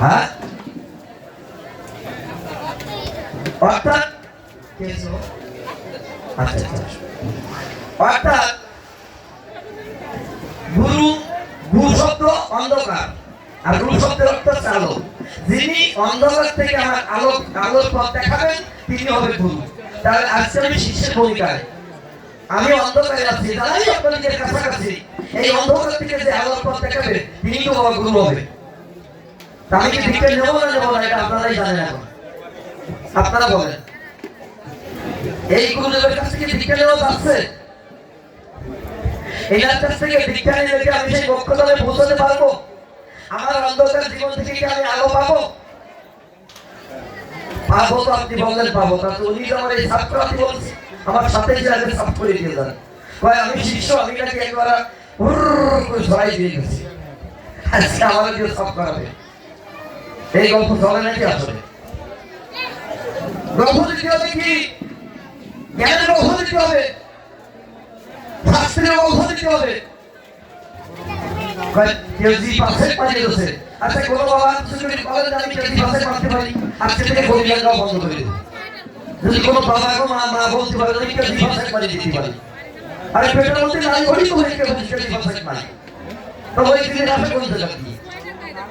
হ্যাঁ অর্থাৎ? আচ্ছা অর্থাৎ গুরু গুরু শব্দ অন্ধকার আর গুরু শব্দের অর্থ আলো যিনি অন্ধকার থেকে আমার আলো আলোর পথ দেখাবেন, তিনি হবে গুরু। তাহলে আজকে আমি শিষ্যের ভূমিকায়। আমি অন্ধকারে আছি তাই আপনাদের কাছাকাছি। এই অন্ধকার থেকে যে আলোর পথ দেখাবে, তিনি তো আমার গুরু হবে। আমি কি দীক্ষা নেব না নেব না। এটা আপনারাই জানেন এখন। আপনারা বলেন। এই গুরুদেবের কাছ থেকে দীক্ষা নেওয়া যাচ্ছে? এনার কাছ থেকে দীক্ষা নিলে কি আমি সেই বক্ষতলে পৌঁছাতে পারব আমার অন্ধকার জীবন থেকে কি আমি আলো পাবো? পাবো তো আপনি বললেন পাবো তাতে উনি তো আমার এই সাথে যে আগে সাপ করে দিয়ে দেন কয় আমি শিষ্য আমি নাকি একবার করে দিয়ে গেছি। আজকে আমার দিয়ে সাপ করাবে? এই গল্প চলে নাকি আসলে? গল্প দিতে হবে কি? জ্ঞানের গল্প দিতে হবে? শাস্ত্রের গল্প দিতে হবে। আচ্ছা বাবা বলেন যে আমি কেউ জি পাশে পাঠাতে পারি। আজকে বন্ধ করে দেবো। যদি কোনো মা বলতে পারে আমি কেউ জি পাশে পাঠিয়ে দিতে পারি। আরে, পেটের মধ্যে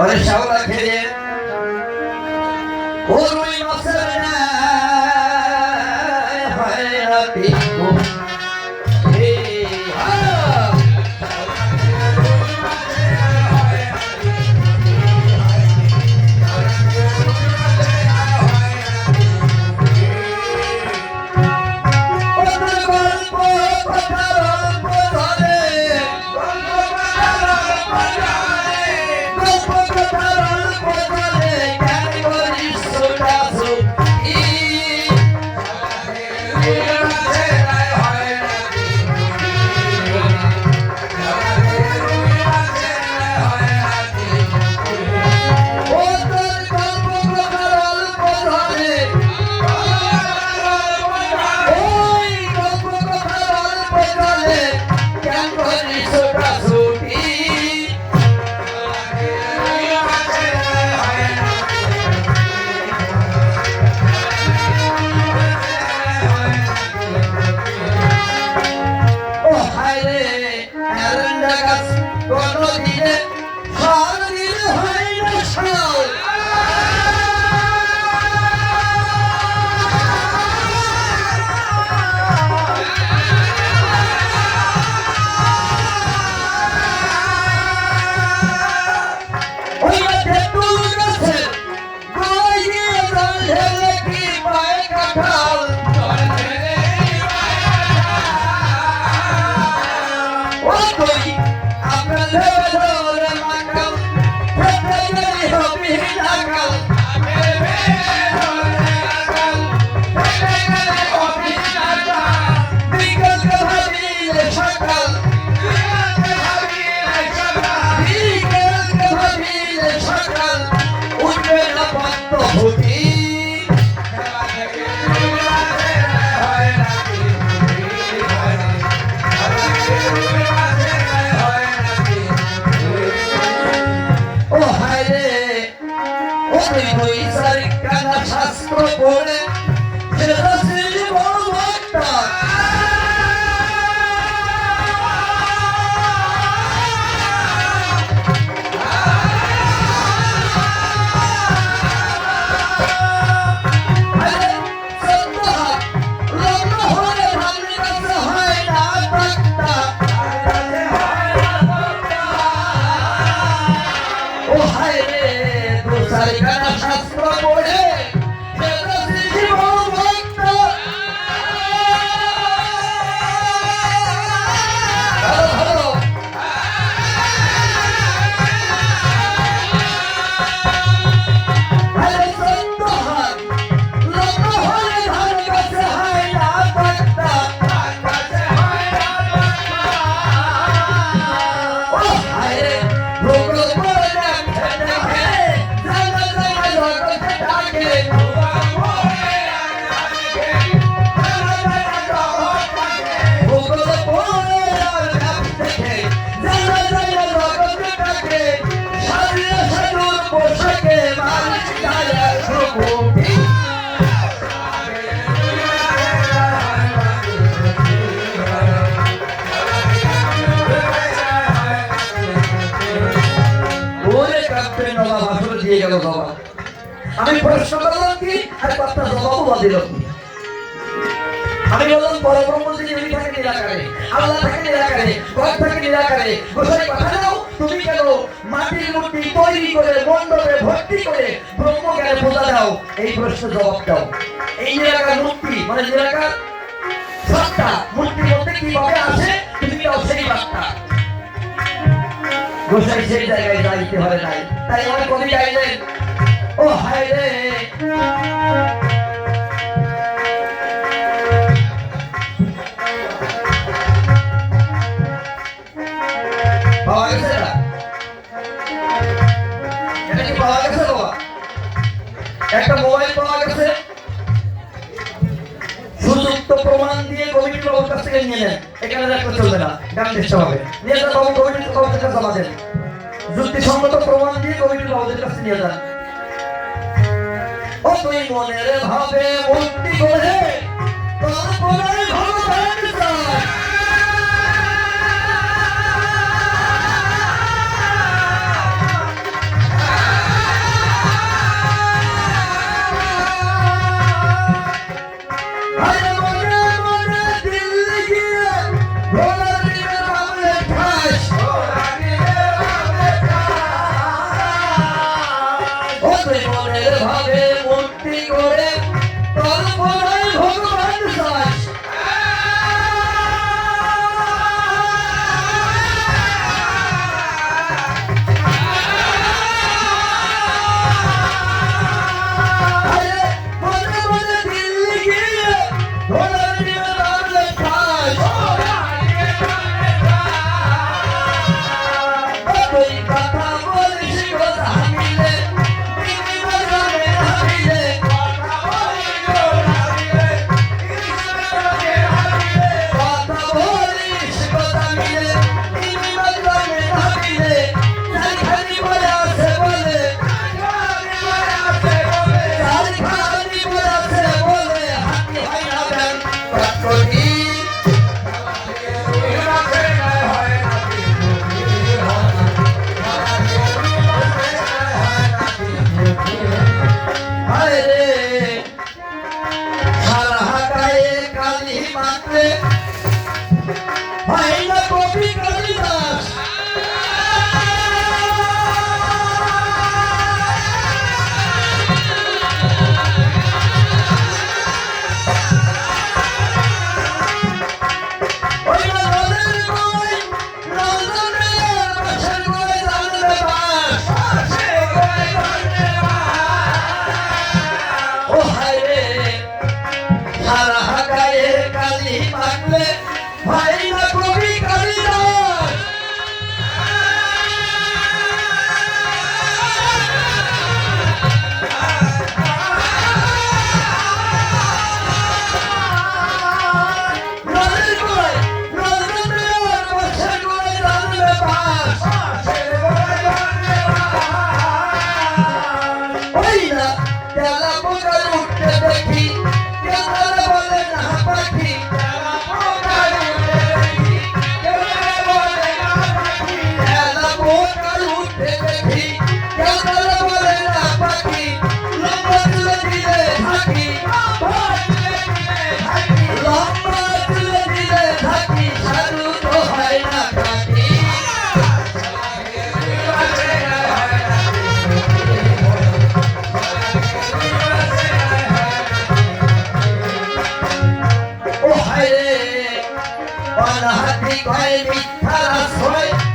ওরে শাওলা খেলে ও রুই মাছের হয় না আমি প্রশ্ন করলাম কি? আর জবাবও বা দিল কি আমি বললাম উনি থাকেন নিরাকারে, আল্লাহ থাকেন নিরাকারে থাকে নিরাকারে, গোসাই তুমি কেন মাটির মূর্তি তৈরি করে, মণ্ডপে ভর্তি করে পূজা দাও? এই প্রশ্ন জবাব দাও। এই নিরাকার মূর্তি মানে নিরাকার সত্তা, মূর্তির মধ্যে কীভাবে আসে তুমি দাও সেই বার্তা গোসাই সেই জায়গায় যাইতে পারে নাই। তাই আমার কবি একটা মোবাইল পাওয়া গেছে। সুযুক্ত প্রমাণ দিয়ে কমিটি বাবুর কাছ নিয়ে নেন। এখানে রাখতে চলবে না। গান চেষ্টা হবে। নিয়ে যান বাবু কমিটি বাবুর কাছে যুক্তিসঙ্গত প্রমাণ দিয়ে কমিটি বাবুদের কাছে নিয়ে যান। তুই মনের ভাবে মুক্তি করে তারপরে ভগবান त्याला बघ नृत्य देखी. त्याला बघ नापाठी অনাহাতি কয় মিথ্যা আশ্রয়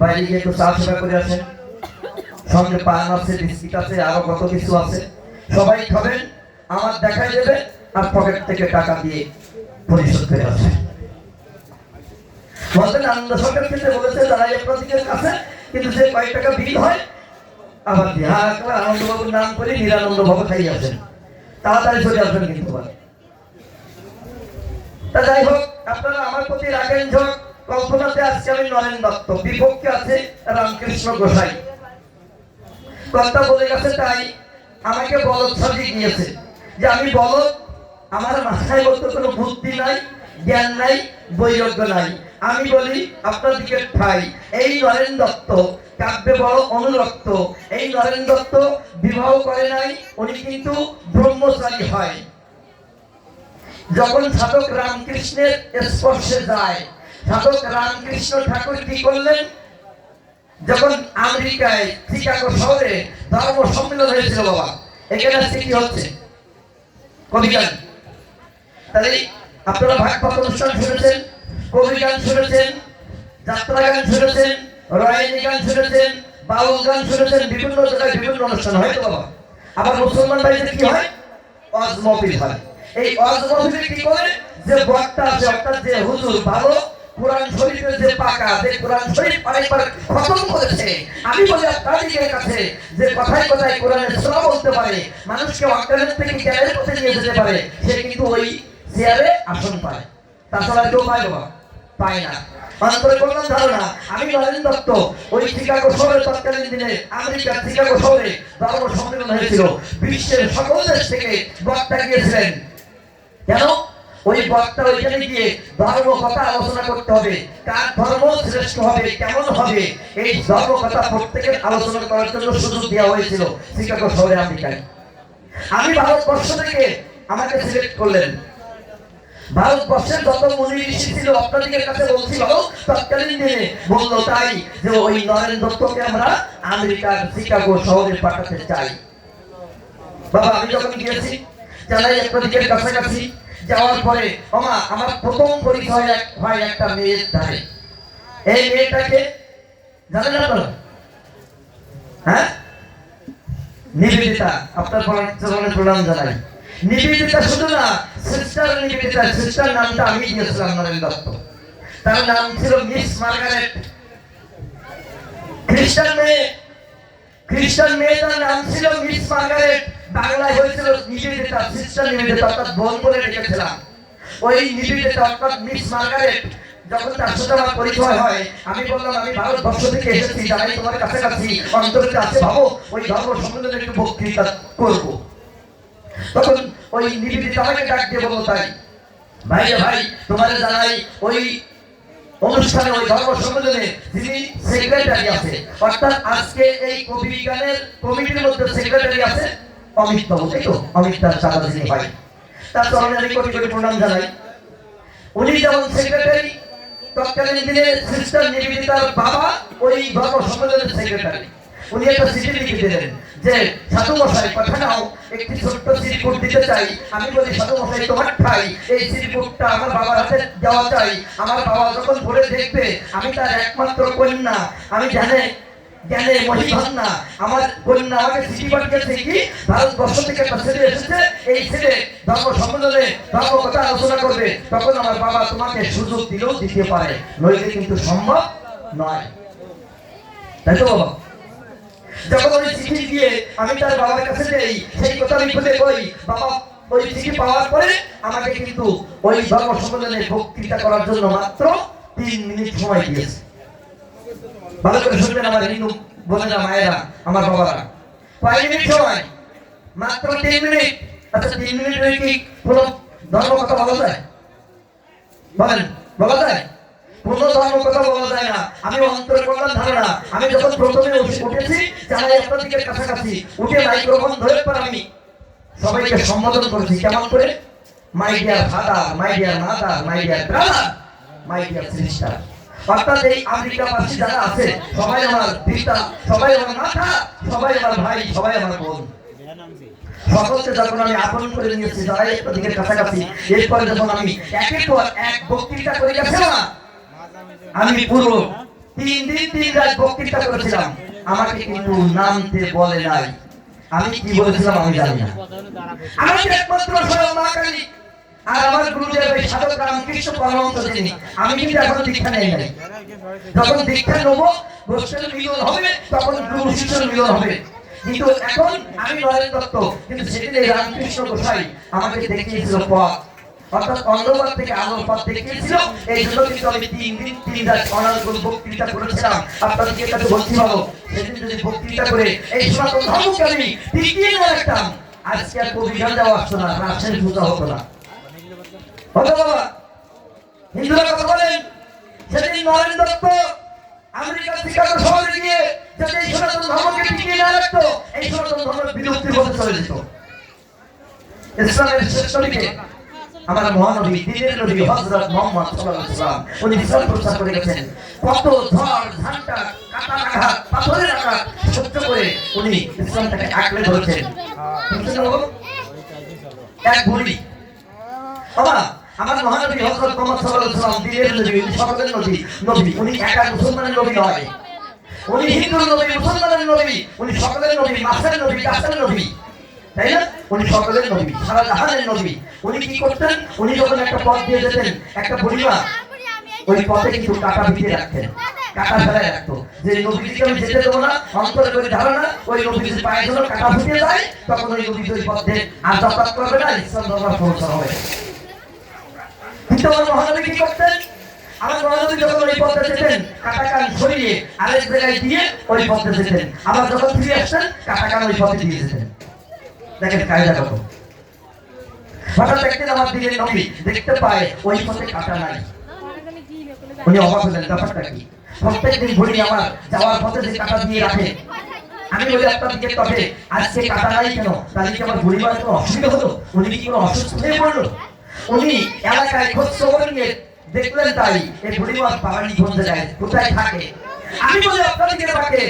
বাইরে গিয়ে একটু চা সেবা করে আসেন। সঙ্গে পান আরও কত কিছু আছে। সবাই খাবেন, আমার দেখাই দেবে আর পকেট থেকে টাকা দিয়ে পরিশোধ করে আসেন। আনন্দ বলেছে কিন্তু হয়। নাম করে তাড়াতাড়ি চলে আসবেন কিন্তু। তা যাই হোক, আপনারা আমার প্রতি রাখেন ঝোঁক। কল্পনাতে আজকে আমি নরেন দত্ত, বিপক্ষে আছে রামকৃষ্ণ গোসাই। কথা বলে গেছে তাই আমাকে বলদ সাজিয়ে গিয়েছে যে আমি বলদ, আমার মাথায় বলতে কোনো বুদ্ধি নাই, জ্ঞান নাই, বৈরাগ্য নাই। আমি বলি আপনাদেরকে ঠাই এই নরেন দত্ত কাব্যে বড় অনুরক্ত। এই নরেন দত্ত বিবাহ করে নাই, উনি কিন্তু ব্রহ্মচারী হয়। যখন সাধক রামকৃষ্ণের স্পর্শে যায়, সাধক রামকৃষ্ণ ঠাকুর কি করলেন? যখন আমেরিকায় চিকাগো শহরে ধর্ম সম্মেলন হয়েছিল বাবা, এখানে আজকে কি হচ্ছে? কবি গান তাহলে আপনারা ভাগবত অনুষ্ঠান শুনেছেন? কবি গান শুনেছেন, যাত্রা গান শুনেছেন রয়নি গান শুনেছেন, বাউল গান শুনেছেন, বিভিন্ন জায়গায় বিভিন্ন অনুষ্ঠান হয় তো আবার মুসলমান বাড়িতে কি হয়? অজমপিল হয়। এই অজমপিল কি করে? যে বক্তা আছে অর্থাৎ যে হুজুর ভালো, কোরআন শরীফের যে পাকা, যে কোরআন শরীফ পাইবার খতম করেছে। আমি বলি আপনাদের কাছে যে কথায় কথায় কোরআনের সূরা বলতে পারে, মানুষকে অজ্ঞানের থেকে জ্ঞানের পথে নিয়ে যেতে পারে, সে কিন্তু ওই চেয়ারে আসন পায়। তাছাড়া কেউ পায় বাবা। পায় না। ধর্ম আলোচনা করতে হবে। ধর্ম হবে, কেমন হবে, এই ধর্ম প্রত্যেকের আলোচনা করার জন্য সুযোগ দেওয়া হয়েছিল শিকাগো শহরে আমেরিকায়। আমি ভারতবর্ষ থেকে আমাকে সিলেক্ট করলেন। ভারতবর্ষের যত মুনি ঋষি ছিল, আপনাদের কাছে বলছিল, তৎকালীন দিনে বলল তাই যে ওই নরেন দত্তকে আমরা আমেরিকার শিকাগো শহরে পাঠাতে চাই। বাবা, আমি যখন গিয়েছি, জানাই আপনাদের কাছাকাছি, যাওয়ার পরে, ওমা, আমার প্রথম পরিচয় হয় একটা মেয়ের ধারে এই মেয়েটাকে, জানেন আপনারা? হ্যাঁ? নিবেদিতা, আপনার প্রণাম জানাই। নিবেদিতা শুধু না সিস্টার নিবেদিতা, সিস্টার নামটা আমি দিয়েছিলাম নরেন দত্ত। তার নাম ছিল মিস মার্গারেট। খ্রিস্টান মেয়ে, খ্রিস্টান মেয়েটার নাম ছিল মিস মার্গারেট। বাংলায় হয়েছিল নিবেদিতা, সিস্টার নিবেদিতা, অর্থাৎ বোন বলে রেখেছিলাম। ওই নিবেদিতা, অর্থাৎ মিস মার্গারেট, যখন তার সাথে আমার পরিচয় হয়, আমি বললাম, আমি ভারতবর্ষ থেকে এসেছি জানাই তোমার কাছাকাছি অন্তরে আছে, ভাবো, ওই ধর্ম সম্বন্ধে একটু বক্তৃতা করব। তখন ওই নিবেদিতা আমাকে ডাক দিয়ে বলল, তাই। ভাই ভাই, তোমার জানাই ওই অনুষ্ঠানে ওই ধর্ম সম্মেলনে যিনি সেক্রেটারি আছে, অর্থাৎ আজকে এই কবি বিজ্ঞানের কমিটির মধ্যে সেক্রেটারি আছে, অমিত বাবু, তাই তো? অমিত দাস চাঁদা যিনি ভাই। তার চরণে আমি কোটি কোটি প্রণাম জানাই। উনি যেমন সেক্রেটারি তৎকালীন দিনে সিস্টার নিবেদিতার বাবা ওই ধর্ম সম্মেলনের সেক্রেটারি উনি একটা চিঠি লিখে দিলেন যে সাধু মশাই কথা নাও। একটি ছোট্ট চিরকুট দিতে চাই। আমি বলি সাধু মশাই তোমার ঠাই। এই চিরকুটটা আমার বাবার হাতে দেওয়া চাই। আমার বাবা যখন পড়ে দেখবে, আমি তার একমাত্র কন্যা। আমি জানে জ্ঞানে আমার কন্যা আমাকে ভারতবর্ষ থেকে একটা ছেলে এসেছে। এই ছেলে ধর্ম সম্মেলনে ধর্ম কথা আলোচনা করবে। তখন আমার বাবা তোমাকে সুযোগ দিলেও দিতে পারে। নইলে কিন্তু সম্ভব নয়। তাই তো বাবা? যখন ওই চিঠি দিয়ে আমি তার বাবার কাছে যাই, সেই কথা আমি খুলে কই বাবা ওই চিঠি পাওয়ার পরে আমাকে কিন্তু ওই ধর্ম সম্মেলনে বক্তৃতা করার জন্য মাত্র তিন মিনিট সময় দিয়েছে। ভালো করে শুনবেন আমার মায়েরা, আমার বাবারা। কয় মিনিট সময়, মাত্র তিন মিনিট। আচ্ছা তিন মিনিট কি কোনো ধর্ম কথা বলা যায়? বলেন, বলা যায়? কোন যারা আছে, সবাই আমার পিতা, সবাই আমার সবাই আমার ভাই, সবাই আমার বোন। সকলকে যখন আমি আপন করে নিয়েছি, যারাই আপনাদের কাছাকাছি, এরপরে যখন আমি একের পর এক বক্তৃতা করে গেছে আমি পুরো তিন দিন, তিন রাত বক্তৃতা করেছিলাম। আমাকে কিন্তু নামতে বলে নাই। আমি কি বলেছিলাম আমি জানি না। আমাকে একমাত্র মা কালী আর আমার সাধক পরমহংস যিনি, আমি কিন্তু এখন দীক্ষা নেই নাই। যখন দীক্ষা নেব, গোষ্ঠীর মিলন হবে, তখন গুরু শিষ্যের মিলন হবে। কিন্তু এখন আমি নরেন দত্ত, কিন্তু সেদিন রামকৃষ্ণ গোসাই আমাকে দেখিয়েছিল পথ। অর্থাৎ অন্ধকার থেকে আলোর পথ দেখিয়েছিল। এই জন্য কিন্তু আমি তিন দিন, তিন রাত অনার্গল বক্তৃতা করেছিলাম। আপনাদেরকে কাছে বলতে পারব সেদিন যদি বক্তৃতা করে এই সনাতন ধর্মকে আমি টিকিয়ে না রাখতাম আজকে আর অভিযান দেওয়া আসতো না রাজশাহী পূজা হতো না। হতো বাবা। হিন্দুরা কথা বলেন, সেদিন নরেন দত্ত আমেরিকা শিকাগো শহরে গিয়ে যদি এই সনাতন ধর্মকে টিকিয়ে না রাখতো এই সনাতন ধর্মের বিলুপ্তির পথে চলে যেত। ইসলামের শ্রেষ্ঠ আমার মহানবী দিনের নবী হযরত মুহাম্মদ সাল্লাল্লাহু আলাইহি ওয়াসাল্লাম, উনি ইসলাম প্রচার করে গেছেন। কত ঝড় ঝান্টা কাটা আঘাত, পাথরের আঘাত সহ্য করে উনি ইসলামটাকে আঁকড়ে ধরেছেন? এক বুড়ি বাবা, আমার মহানবী হযরত মুহাম্মদ সাল্লাল্লাহু আলাইহি ওয়াসাল্লাম দিনের নবী সকলের নবী। নবী, উনি একা মুসলমানের নবী নয়। উনি হিন্দুর নবী, মুসলমানের নবী, উনি সকলের নবী মাসের নবী কাছের নবী। তাই না? উনি সকলের নবী, সারা জাহানের নবী। উনি কি করতেন? উনি যখন একটা পথ দিয়ে যেতেন, একটা পরিবার, ওই পথে কিন্তু কাটা রাখতেন। কাটা ফেলায় রাখতো। যে আমি যেতে দেবো না, অন্তরে করে ধারণা, ওই কাটা যায় তখন ওই ওই পথে আর যাতায়াত করবে না প্রচার হবে। কিন্তু আমার কি করতেন? আমার যখন ওই পথে যেতেন, কাটা কান সরিয়ে আরেক জায়গায় দিয়ে ওই পথে যেতেন। আবার যখন ফিরে আসতেন, কাটা কান ওই পথে দিয়ে যেতেন। দেখেন কায়দা কত হঠাৎ একদিন আমার দিকে নবী দেখতে পায় ওই পথে কাটা নাই। উনি অবাক হলেন, ব্যাপারটা কি? প্রত্যেকদিন ঘুরি আমার যাওয়ার পথে যে কাটা দিয়ে রাখে, আমি বলি, আপনার দিকে তবে আজকে কাটা নাই কেন? তাহলে কি আমার বুড়িমার কোনো অসুবিধা হলো? উনি কি কোনো অসুস্থ হয়ে পড়ল? উনি এলাকায় খোঁজ খবর নিয়ে দেখলেন তাই এই বুড়িমার বাগানি বলতে যায়, কোথায় থাকে? আমি বলি, আপনার দিকে থাকে।